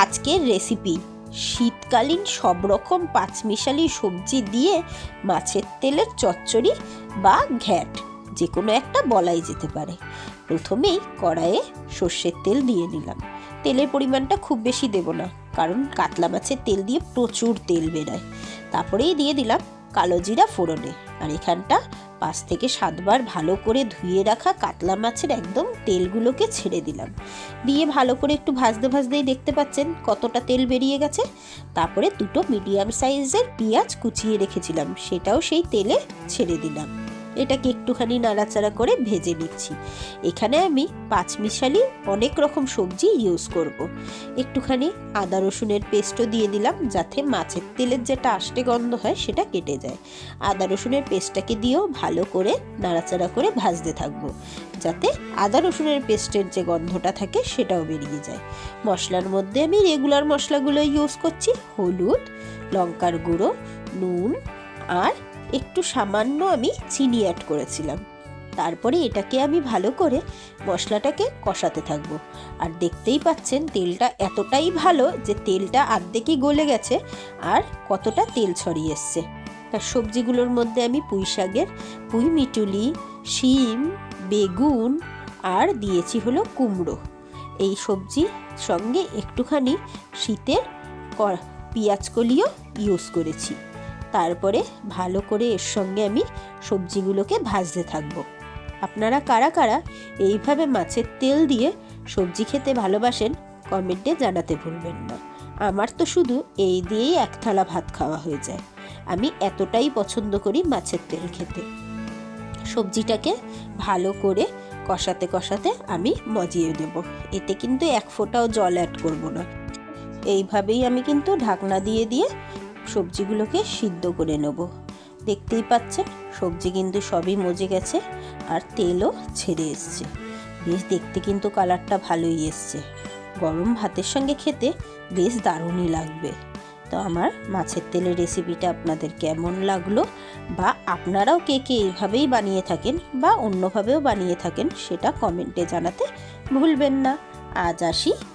আজকের রেসিপি শীতকালীন সব রকম পাঁচমিশালি সবজি দিয়ে মাছের তেলের চচ্চড়ি বা ঘ্যাট যে কোনো একটা বলাই যেতে পারে। প্রথমেই কড়াইয়ে সর্ষের তেল দিয়ে নিলাম। তেলের পরিমাণটা খুব বেশি দেব না, কারণ কাতলা মাছের তেল দিয়ে প্রচুর তেল বেরোয়। তারপরেই দিয়ে দিলাম কালো জিরা ফোড়নে, আর এখানটা পাঁচ থেকে সাতবার ভালো করে ধুয়ে রাখা কাতলা মাছের একদম তেলগুলোকে ছেড়ে দিলাম। দিয়ে ভালো করে একটু ভাজতে ভাজতেই দেখতে পাচ্ছেন কতটা তেল বেরিয়ে গেছে। তারপরে দুটো মিডিয়াম সাইজের পেঁয়াজ কুচিয়ে রেখেছিলাম, সেটাও সেই তেলে ছেড়ে দিলাম। এটাকে একটুখানি নাড়াচাড়া করে ভেজে নিচ্ছি। এখানে আমি পাঁচমিশালি অনেক রকম সবজি ইউজ করব। একটুখানি আদা রসুনের পেস্টও দিয়ে দিলাম যাতে মাছের তেলের যেটা আষ্টে গন্ধ হয় সেটা কেটে যায়। আদা রসুনের পেস্টটাকে দিয়েও ভালো করে নাড়াচাড়া করে ভাজতে থাকব যাতে আদা রসুনের পেস্টের যে গন্ধটা থাকে সেটাও বেরিয়ে যায়। মশলার মধ্যে আমি রেগুলার মশলাগুলো ইউজ করছি হলুদ, লঙ্কার গুঁড়ো, নুন আর একটু সামান্য আমি চিনি অ্যাড করেছিলাম। তারপরে এটাকে আমি ভালো করে মশলাটাকে কষাতে থাকব। আর দেখতেই পাচ্ছেন তেলটা এতটাই ভালো যে তেলটা আর্ধেকই গলে গেছে আর কতটা তেল ছড়িয়ে এসছে। তার সবজিগুলোর মধ্যে আমি পুঁই শাকের, পুঁই মিটুলি, শিম, বেগুন আর দিয়েছি হলো কুমড়ো। এই সবজি সঙ্গে একটুখানি শীতের ক- পেঁয়াজ কলিও ইউজ করেছি। তারপরে ভালো করে এর সঙ্গে আমি সবজিগুলোকে ভাজতে থাকব। আপনারা কারা কারা এইভাবে মাছের তেল দিয়ে সবজি খেতে ভালোবাসেন, কমেন্টে জানাতে ভুলবেন না। আমার তো শুধু এই দিয়েই এক থালা ভাত খাওয়া হয়ে যায়। আমি এতটাই পছন্দ করি মাছের তেল খেতে। সবজিটাকে ভালো করে কষাতে কষাতে আমি মজিয়ে দেব এতে কিন্তু এক ফোঁটাও জল অ্যাড করব না। এইভাবেই আমি কিন্তু ঢাকনা দিয়ে দিয়ে সবজিগুলোকে সিদ্ধ করে নেব। দেখতেই পাচ্ছেন, সবজি কিন্তু সবই মজে গেছে আর তেলও ছেড়ে এসছে। বেশ, দেখতে কিন্তু কালারটা ভালোই এসছে। গরম ভাতের সঙ্গে খেতে বেশ দারুণই লাগবে। তো আমার মাছের তেলের রেসিপিটা আপনাদের কেমন লাগল বা আপনারাও কে কে এইভাবেই বানিয়ে থাকেন বা অন্যভাবেও বানিয়ে থাকেন সেটা কমেন্টে জানাতে ভুলবেন না। আজ আসি